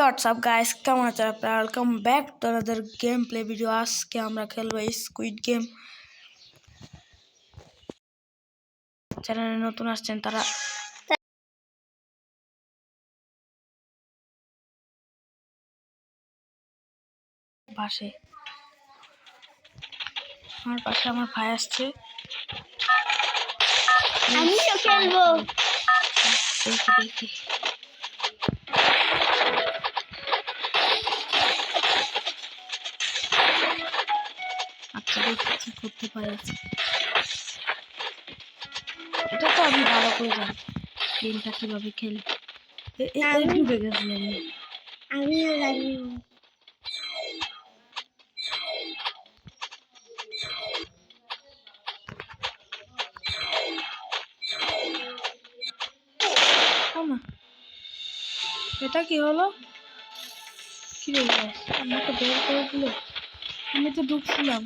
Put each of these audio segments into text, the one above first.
WhatsApp guys কেমন আছেন আপনারা welcome back to another game play video আজকে আমরা খেলব স্কুইড গেম চ্যানেলে নতুন আসছেন তারা। পাশে। আমার পাশে আমার ভাই আসছে। আমিও খেলব। দেখি দেখি। দেখি কি করতে পারি। এটা তো আমি ভালো করে জানি গেমটা কীভাবে খেলি। আমি- ডুবে গেছিলাম আমি। আমিও জানি। এটা কি হলো? কি রে আমাকে বের করে দিল? আমি তো ঢুকছিলাম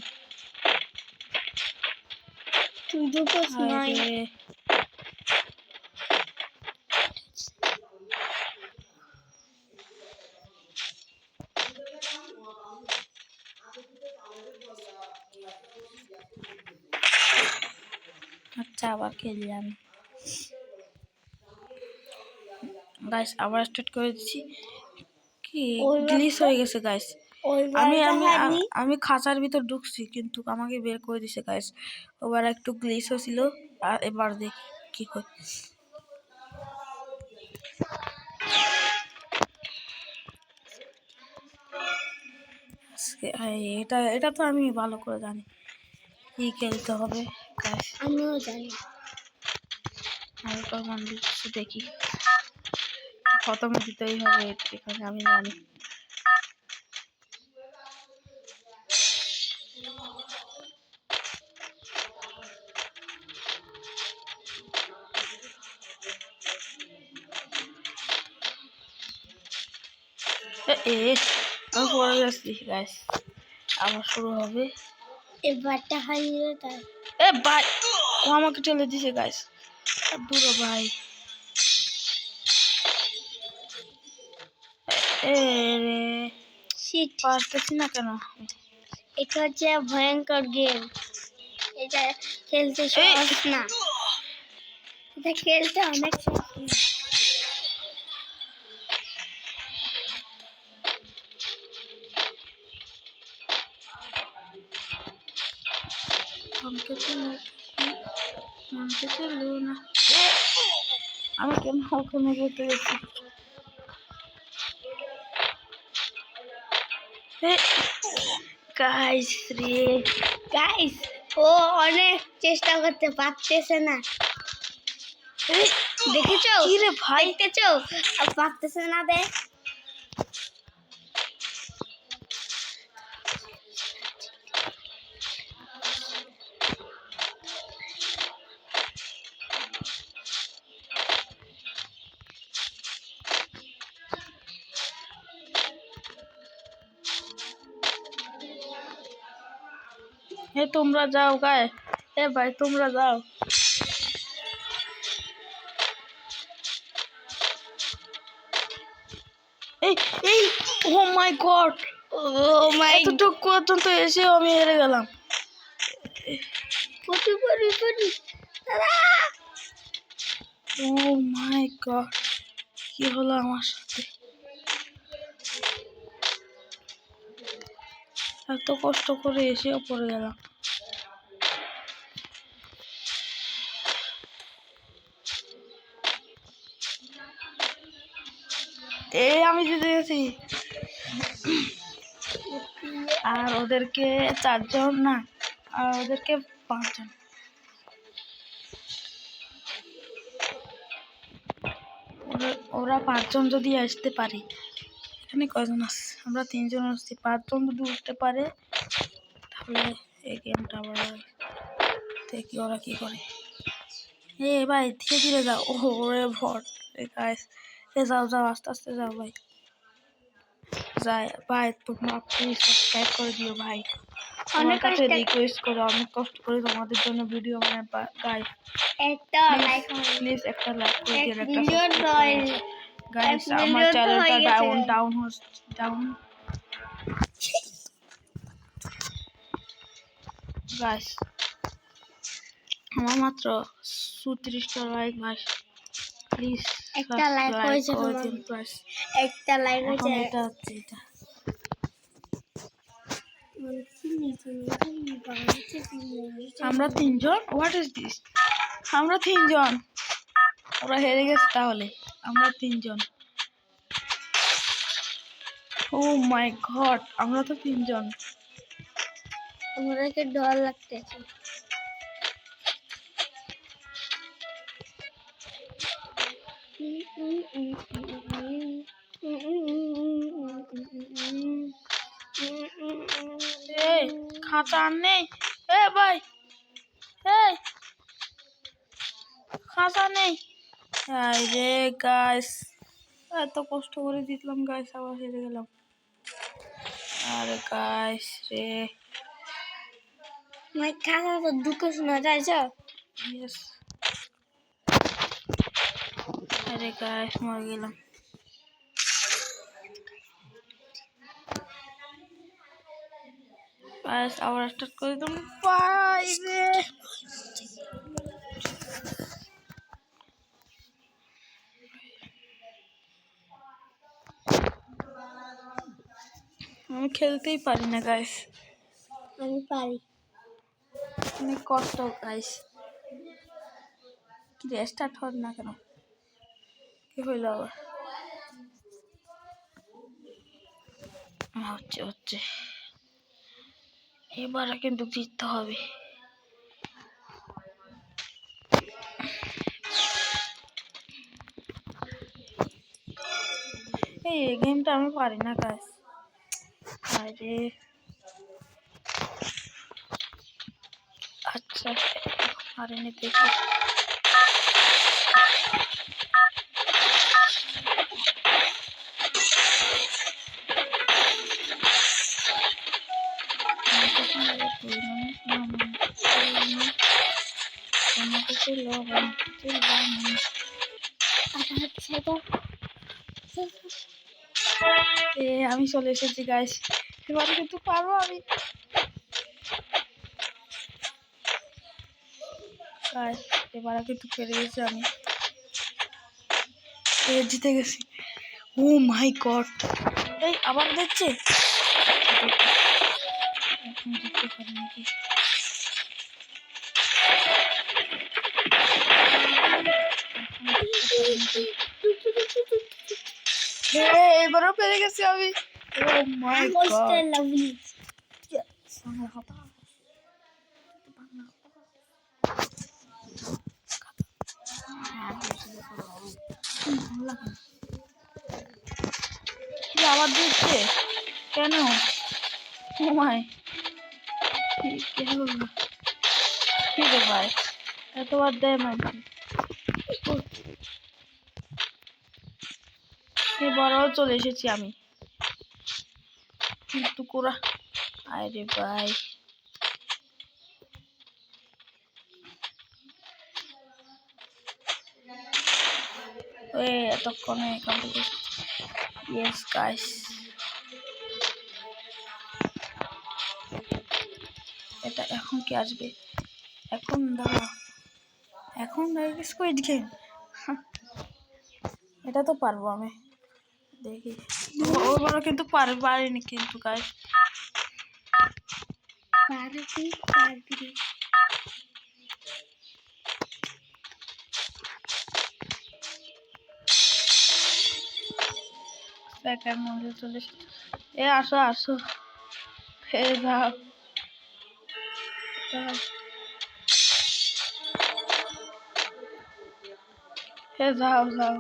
আচ্ছা আবার খেলি আমি গাইস আবার স্টার্ট করে দিচ্ছি। কি? গ্লিচ হয়ে গেছে গাইস আমি আমি আমি খাঁচার ভিতর ঢুকছি কিন্তু আমাকে বের করে দিছে গাইস ওবার একটু গ্লিচ হয়েছিল আর এবার দেখ কি হয় এটা এটা তো আমি ভালো করে জানি। কি খেলতে হবে আমিও জানি। দেখি। খতম দিতেই হবে এখানে আমি জানি। আমি পড়ে গেছি গাইস আবার শুরু হবে। এবারটা হারিয়ে তাই। এ ভাই ও আমাকে ঠেলে দিছে গাইস দূরে ভাই। পারতেছি না কেন? এটা হচ্ছে ভয়ঙ্কর গেম। এটা খেলতে। সহজ না। এটা খেলতে অনেক সহজ না। আমাকে ঠেলে না। আমি কেন ওখানে যেতে গেছি গাইস রে। গাইস ও অনেক চেষ্টা করতে পারতেছে না। দেখেছ? কি রে ভাই? দেখতেছো? আর পারতেছে না দে। এ তোমরা যাও গায়ে। এ ভাই তোমরা যাও। এই এই ও মাই গড। ও মাই এতটুক পর্যন্ত এসেও আমি হেরে গেলাম। পড়ি পড়ি পড়ি ও মাই গড কি হলো আমার সাথে? এত কষ্ট করে এসেও পড়ে গেলাম। আমি জিতে গেছি। আর ওদেরকে চারজন না, আর ওদেরকে পাঁচজন। ওরা- পাঁচজন যদি আসতে পারে, এখানে কজন আছে আমরা তিনজন আসছি। পাঁচজন যদি উঠতে পারে, তাহলে এই গেমটা আবার দেখি ওরা কি করে। এ ভাই, ধীরে ধীরে যাও। ওরে ভট গাইস যাও যাও আস্তে আস্তে যাও ভাই যায় ভাই তোমরা প্লিজ সাবস্ক্রাইব করে দিও ভাই অনেক কাছে রিকোয়েস্ট করে অনেক কষ্ট করে তোমাদের জন্য ভিডিও মানে গাইস একটা লাইক প্লিজ একটা লাইক করে দিও একটা। গাইস আমার চ্যানেলটা ডাউন ডাউন হচ্ছে ডাউন গাইস আমার মাত্র সুত্রিশটা লাইক ভাই প্লিজ একটা like হয়েছে একটা লাইক হয়েছে। এটা হচ্ছে এটা। আমরা তিনজন? হোয়াট ইজ দিস আমরা তিনজন। ওরা হেরে গেছে তাহলে। আমরা তিনজন। ও মাই গড আমরা তো তিনজন। আমাদেরকে ডর লাগতেছে। খাতা নেই? এ ভাই এই খাতা নেই? তাই রে গাছ এত কষ্ট করে জিতলাম গাছ আবার হেরে গেলাম। আর গাছ রে। মাই খাতা তো দুটো শোনা যাইছ? আরে গাইস মরে গেলাম। গাইস আবার স্টার্ট করে দিলাম। বাই রে আমি খেলতেই পারি না গাইস আমি পারি। অনেক কষ্ট গাইস কি রে স্টার্ট হল না কেন? কি হইল আবার? হচ্ছে হচ্ছে। এবারে কিন্তু জিততে হবে। এই গেমটা আমি পারি না গাইস আরে। আচ্ছা পারিনি দেখি। এ, আমি চলে এসেছি গাইস এবারে কিন্তু পারব আমি। গাইস এবারে কিন্তু পেরে গেছি আমি। এ, জিতে গেছি। ও মাই গড এই, আবার দিচ্ছে এখন জিততে পারি নাকি এবারও পেরে গেছি আমি ও মাই গড লাভলি কি আবার দিচ্ছে কেন ও মাই কি হলো কি রে ভাই এতবার দেয় মাঝে এবারও চলে এসেছি আমি। কিন্তু কোরা আরে ভাই। ওই এতক্ষণে এখান থেকে ইয়েস গাইস এটা এখন কি আসবে? এখন দাঁড়া। এখন স্কুইড গেম এটা তো পারব আমি। দেখি। ওগুলো কিন্তু পার পারিনি কিন্তু গাইস পারবি পারবি প্যাকের মধ্যে চলে। এ আসো আসো। এ যাও যাও। যাও যাও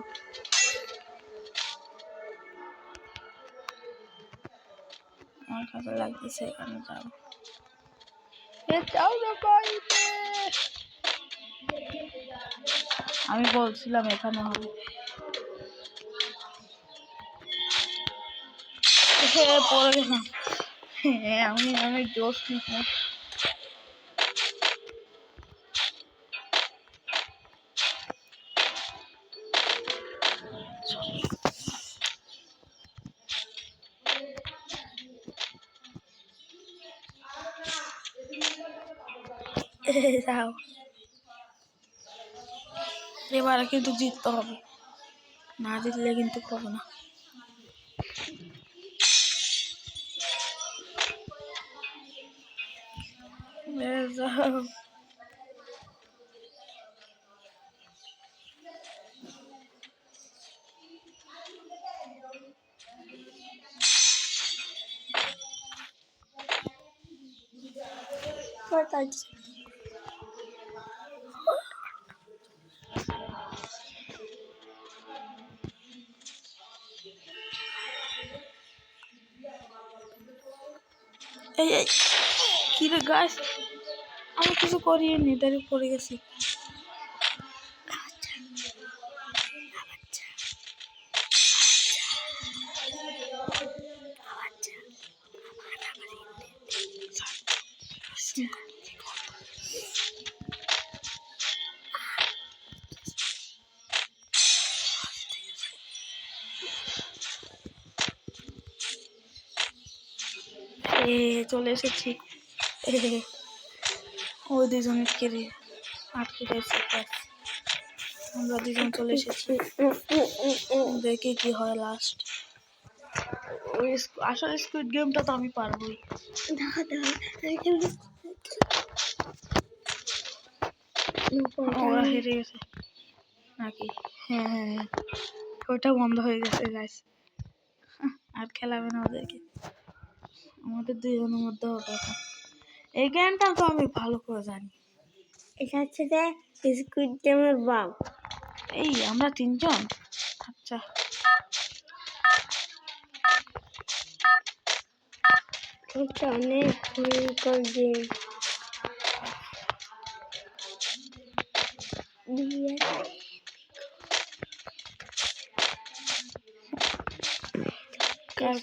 আমার কাছে লাগতেছে এখানে যাও। যাও না বাইরে আমি বলছিলাম এখানে হবে। হ্যাঁ পড়ে গেলাম হ্যাঁ আমি অনেক জোশ নিলাম যাও। এবারে কিন্তু জিততে হবে। না জিতলে কিন্তু হবে না। যাও। এই এই কি রে গাছ আমি কিছু করিনি তাই পড়ে গেছি। এ, চলে এসেছি। ও ওই দুজনের কেড়ে আটকে গেছে। আমরা দুজন চলে এসেছি। দেখি কি হয় লাস্ট ওই আসলে স্কুইড গেমটা তো আমি পারবোই। ওরা হেরে গেছে। নাকি? হ্যাঁ হ্যাঁ হ্যাঁ। ওটা বন্ধ হয়ে গেছে গাছ আর খেলাবে না ওদেরকে। আমাদের দুজনের মধ্যে এখন এই গেমটা তো আমি ভালো করে জানি। এটা হচ্ছে যে স্কুইড গেমের বাম এই আমরা তিনজন? আচ্ছা। এটা অনেক ভয়ঙ্কর গেম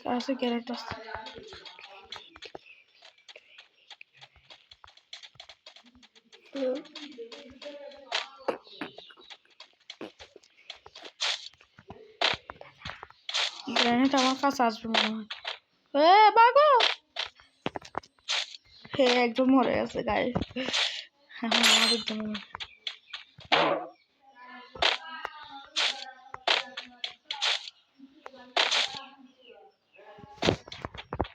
কাছে ক্যারেক্টার গ্রেনেড আমার কাছে আসবে মনে হয়। এ একদম মরে গেছে গায়ে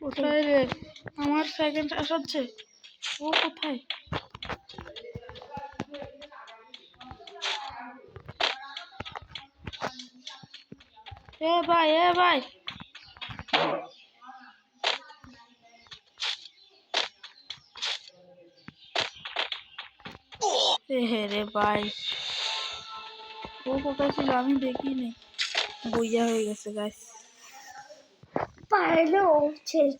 কোথায় রে? আমার সেকেন্ড আসাচ্ছে। ও কোথায়? এ ভাই এ ভাই এ হে রে ভাই ও কোথায় ছিল আমি দেখিনি বইয়া হয়ে গেছে গাছ পারলেও শেষ